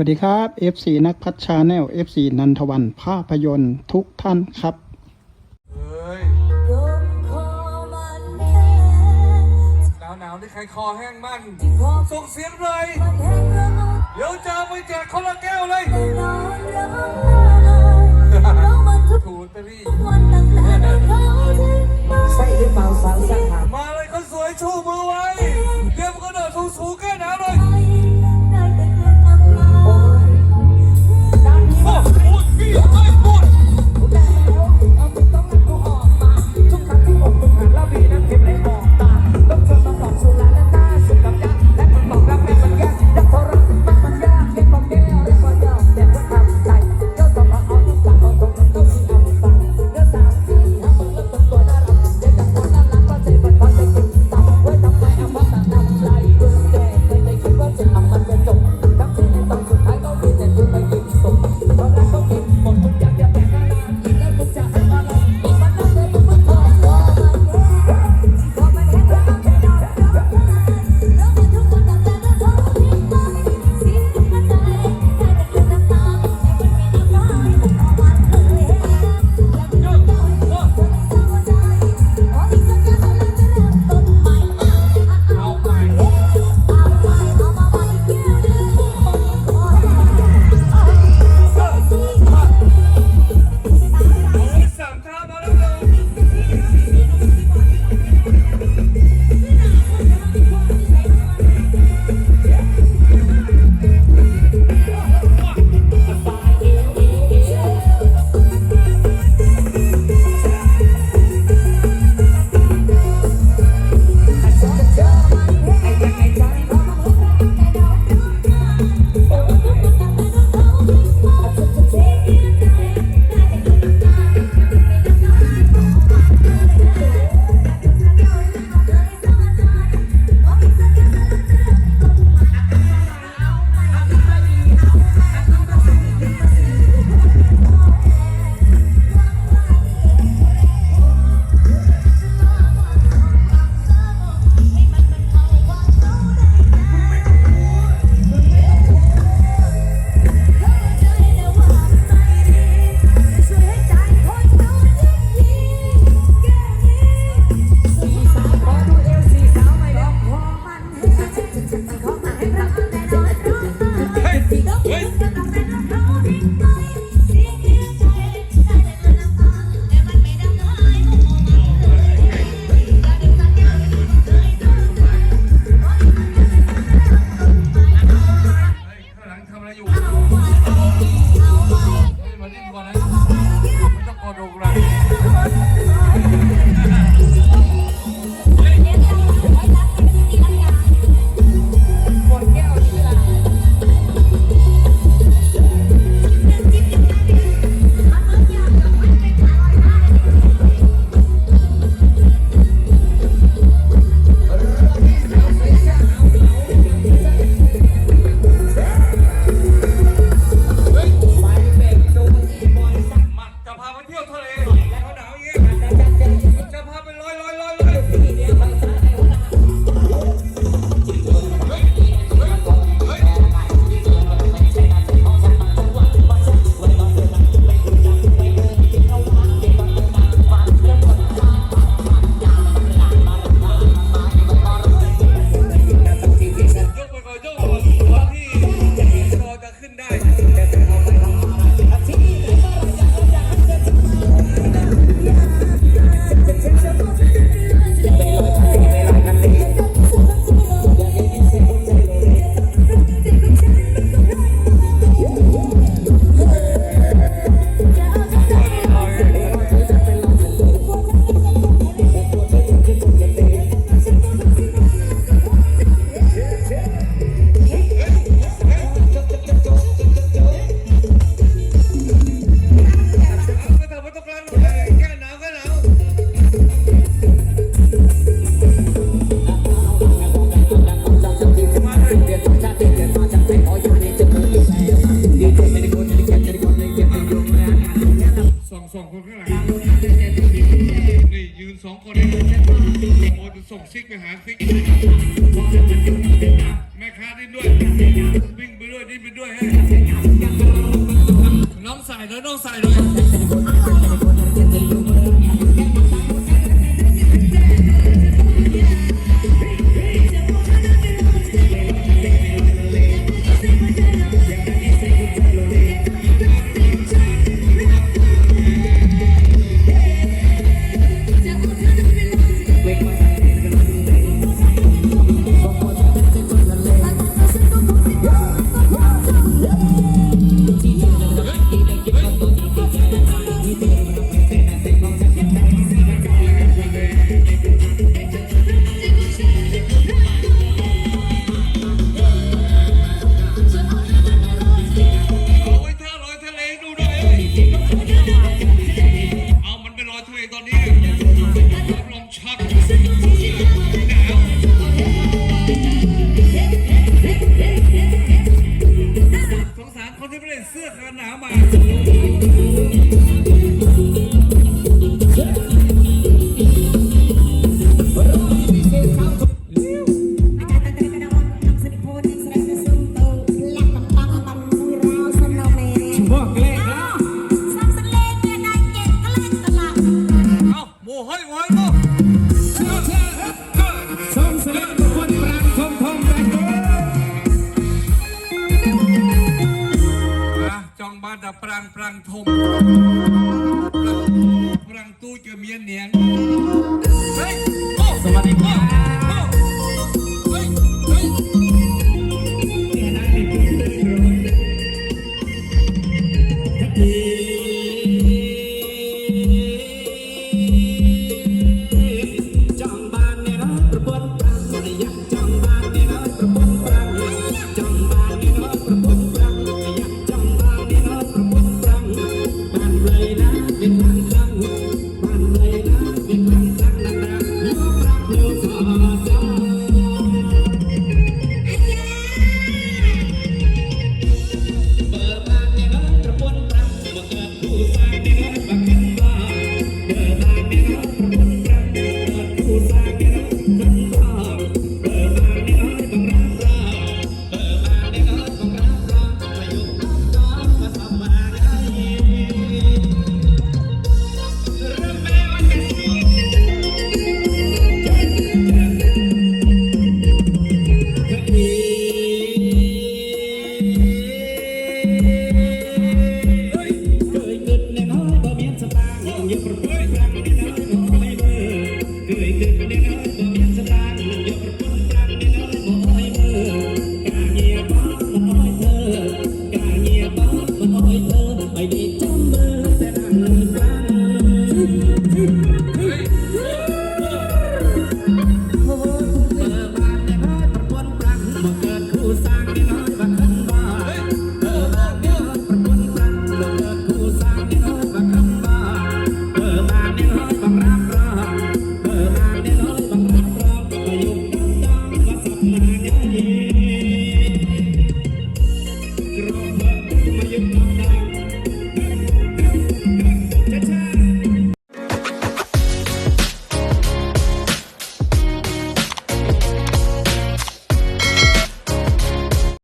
วัสดีครับ FC นักพัฒชาแนล FC นันทวันภาพยนตร์ทุกท่านครับหนาวหนาวนี่ใครคอแห้งมั่นส่งเสียงเลย เดี๋ยวจะไปแจกคนละแก้วเลยถูตรี่ใส่หรือเปล่าสาวสักถามมาเลยคนสวยชูมือ ซิกไปหาซิกแม่ค้าดิ้นด้วยวิ่งไปด้วยดิ้นไปด้วยให้น้องใส่เลยน้องใส่เลย เสื้อกันหนาวมา รังปรางทมรังตู้เจอเมียเนียง เฮ้ย โอ้ สวัสดีครับ